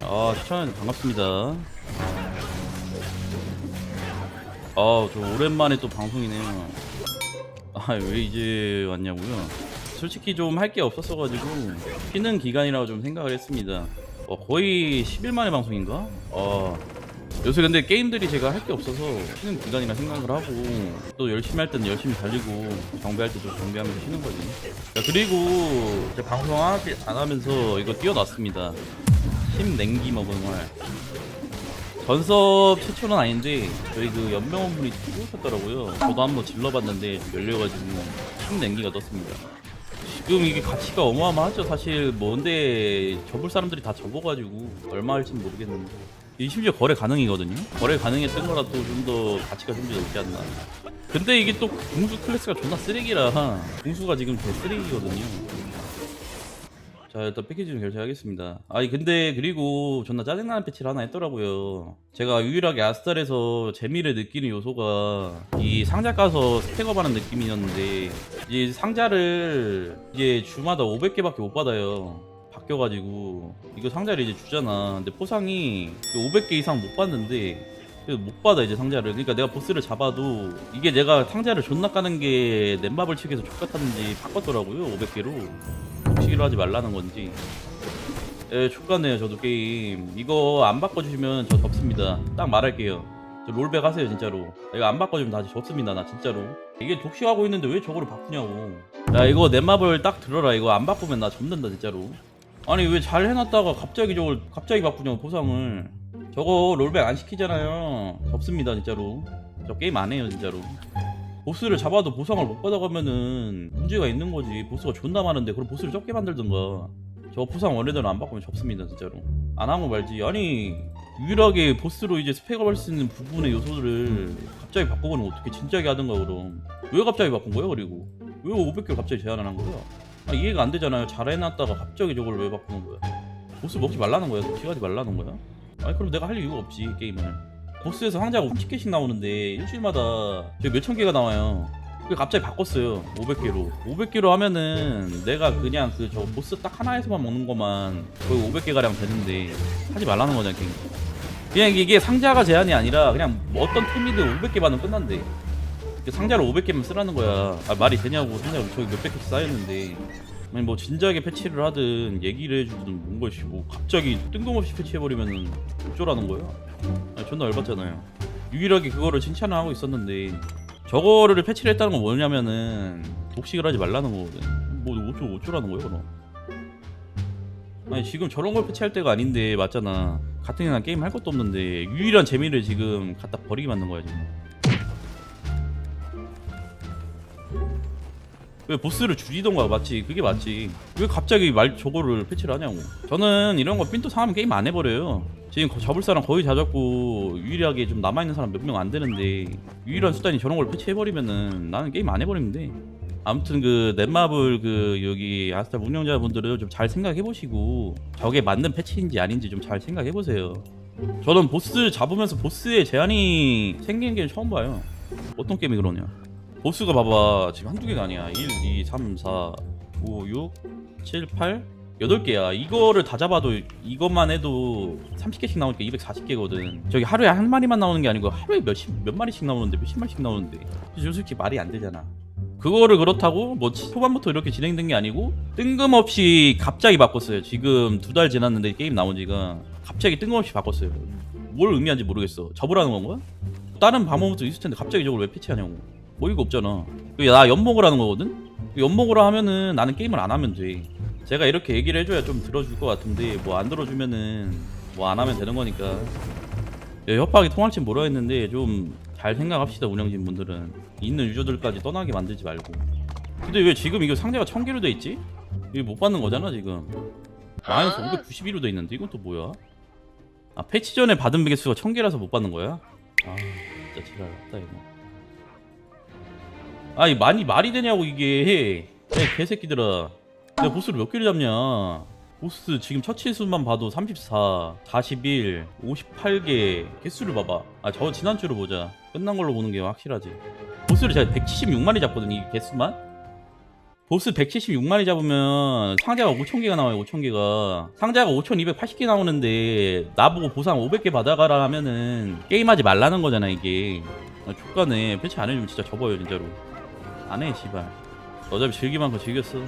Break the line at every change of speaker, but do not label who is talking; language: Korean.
아 추천 반갑습니다. 아저 오랜만에 또 방송이네요. 아 왜 이제 왔냐고요? 솔직히 좀 할 게 없었어가지고 쉬는 기간이라고 좀 생각을 했습니다. 어, 거의 10일 만에 방송인가? 어 요새 근데 게임들이 제가 할 게 없어서 쉬는 기간이라 생각을 하고 또 열심히 할 때는 열심히 달리고 정비할 때도 정비하면서 쉬는 거지. 자, 그리고 이제 방송 하지- 안 하면서 이거 띄워놨습니다. 힘 냉기 먹은 활. 전섭 최초는 아닌데 저희 그 연명원분이 찍으셨더라고요. 저도 한번 질러봤는데 좀 열려가지고 힘 냉기가 떴습니다. 지금 이게 가치가 어마어마하죠. 사실 뭔데 접을 사람들이 다 접어가지고 얼마 할지는 모르겠는데 이 심지어 거래 가능이거든요. 거래 가능했던 거라도 좀더 가치가 좀더 높지 않나. 근데 이게 또 궁수 클래스가 존나 쓰레기라 궁수가 지금 개 쓰레기거든요. 자 일단 패키지 좀 결제하겠습니다 아니 근데 그리고 존나 짜증나는 패치를 하나 했더라고요 제가 유일하게 아스탈에서 재미를 느끼는 요소가 이 상자 까서 스택업하는 느낌이었는데 이제 상자를 이제 주마다 500개밖에 못 받아요 바뀌어가지고 이거 상자를 이제 주잖아. 근데 포상이 500개 이상 못 받는데 못 받아 이제 상자를. 그러니까 내가 보스를 잡아도 이게 내가 상자를 존나 까는 게 넷마블 측에서 족같았는지 바꿨더라고요 500개로. 독시기로 하지 말라는 건지. 예 족같네요 저도 게임. 이거 안 바꿔주시면 저 접습니다. 딱 말할게요. 저 롤백 하세요 진짜로. 이거 안 바꿔주면 다시 접습니다 나 진짜로. 이게 독식하고 있는데 왜 저거를 바꾸냐고. 야 이거 넷마블 딱 들어라. 이거 안 바꾸면 나 접는다 진짜로 아니 왜 잘 해놨다가 갑자기 저걸 갑자기 바꾸냐고 보상을. 저거 롤백 안 시키잖아요. 접습니다 진짜로. 저 게임 안 해요 진짜로. 보스를 잡아도 보상을 못 받아가면은 문제가 있는 거지. 보스가 존나 많은데 그럼 보스를 적게 만들든가. 저 보상 원래대로 안 바꾸면 접습니다 진짜로. 안 하고 말지. 아니 유일하게 보스로 이제 스펙업 할 수 있는 부분의 요소들을 갑자기 바꿔보면 어떻게 진지하게 하든가 그럼. 왜 갑자기 바꾼 거야 그리고? 왜 500개를 갑자기 제한을 한 거야 아, 이해가 안 되잖아요 잘 해놨다가 갑자기 저걸 왜 바꾸는 거야 보스 먹지 말라는 거야 독식하지 말라는 거야 아니 그럼 내가 할 이유가 없지 게임을 보스에서 상자가 50개씩 나오는데 일주일마다 몇천 개가 나와요. 그 갑자기 바꿨어요. 500개로. 500개로 하면은 내가 그냥 그 저 보스 딱 하나에서만 먹는 것만 거의 500개 가량 되는데 하지 말라는 거잖아, 게임. 그냥 이게 상자가 제한이 아니라 그냥 뭐 어떤 템이든 500개 받으면 끝난대. 그 상자를 500개만 쓰라는 거야. 아, 말이 되냐고 상자가 저기 몇백 개씩 쌓였는데. 아니 뭐 진작에 패치를 하든 얘기를 해주든 뭔 것이 뭐 갑자기 뜬금없이 패치해버리면은 어쩌라는 거야? 아, 존나 열받잖아요. 유일하게 그거를 칭찬을 하고 있었는데 저거를 패치를 했다는 건 뭐냐면은 독식을 하지 말라는 거거든. 뭐 어쩌 어쩌라는 거예요, 그럼? 아니 지금 저런 걸 패치할 때가 아닌데 맞잖아. 같은 애랑 게임 할 것도 없는데 유일한 재미를 지금 갖다 버리게 만든 거야 지금. 왜 보스를 줄이던가 맞지 그게 맞지 왜 갑자기 말 저거를 패치를 하냐고. 저는 이런 거 삔또 상하면 게임 안 해버려요. 지금 거- 접을 사람 거의 다 잡고 유일하게 좀 남아있는 사람 몇 명 안 되는데 유일한 수단이 저런 걸 패치해버리면은 나는 게임 안 해버리면 돼. 아무튼 그 넷마블 그 여기 아스탈 운영자분들은 좀 잘 생각해보시고 저게 맞는 패치인지 아닌지 좀 잘 생각해보세요. 저는 보스 잡으면서 보스의 제한이 생기는 게 처음 봐요. 어떤 게임이 그러냐 보스가 봐봐. 지금 한두 개가 아니야. 1, 2, 3, 4, 5, 6, 7, 8 8개야. 이거를 다 잡아도 이것만 해도 30개씩 나오니까 240개거든. 저기 하루에 한 마리만 나오는 게 아니고 하루에 몇십 몇 마리씩 나오는데 몇십 마리씩 나오는데. 솔직히 말이 안 되잖아. 그거를 그렇다고 뭐 치- 초반부터 이렇게 진행된 게 아니고 뜬금없이 갑자기 바꿨어요. 지금 두 달 지났는데 게임 나온 지가 갑자기 뜬금없이 바꿨어요. 뭘 의미한지 모르겠어. 접으라는 건가? 다른 방법도 있을 텐데 갑자기 저걸 왜 패치하냐고 어이가 없잖아. 그나 연목을 하는 거거든? 그 연목으로 하면은 나는 게임을 안 하면 돼. 제가 이렇게 얘기를 해줘야 좀 들어줄 것 같은데 뭐 안 들어주면은 뭐 안 하면 되는 거니까. 예, 협박이 통할지 모르겠는데 좀 잘 생각합시다 운영진 분들은 있는 유저들까지 떠나게 만들지 말고. 근데 왜 지금 이거 상자가 1000개로 돼 있지? 이거 못 받는 거잖아 지금. 마이너스 591로 돼 있는데 이건 또 뭐야? 아 패치 전에 받은 개수가 1000개라서 못 받는 거야? 아 진짜 지랄 같다 이거. 아니 많이 말이 되냐고 이게. 야 개새끼들아. 내가 보스를 몇 개를 잡냐? 보스 지금 처치 수만 봐도 34, 41, 58개. 개수를 봐봐. 아 저 지난주로 보자. 끝난 걸로 보는 게 확실하지. 보스를 제가 176만이 잡거든 이 개수만? 보스 176만이 잡으면 상자가 5,000개가 나와요 5,000개가. 상자가 5280개 나오는데 나보고 보상 500개 받아가라 하면은 게임하지 말라는 거잖아 이게. 아, 조건에 패치 안 해주면 진짜 접어요 진짜로. 안해 씨발. 어차피 즐기만큼 즐겼어.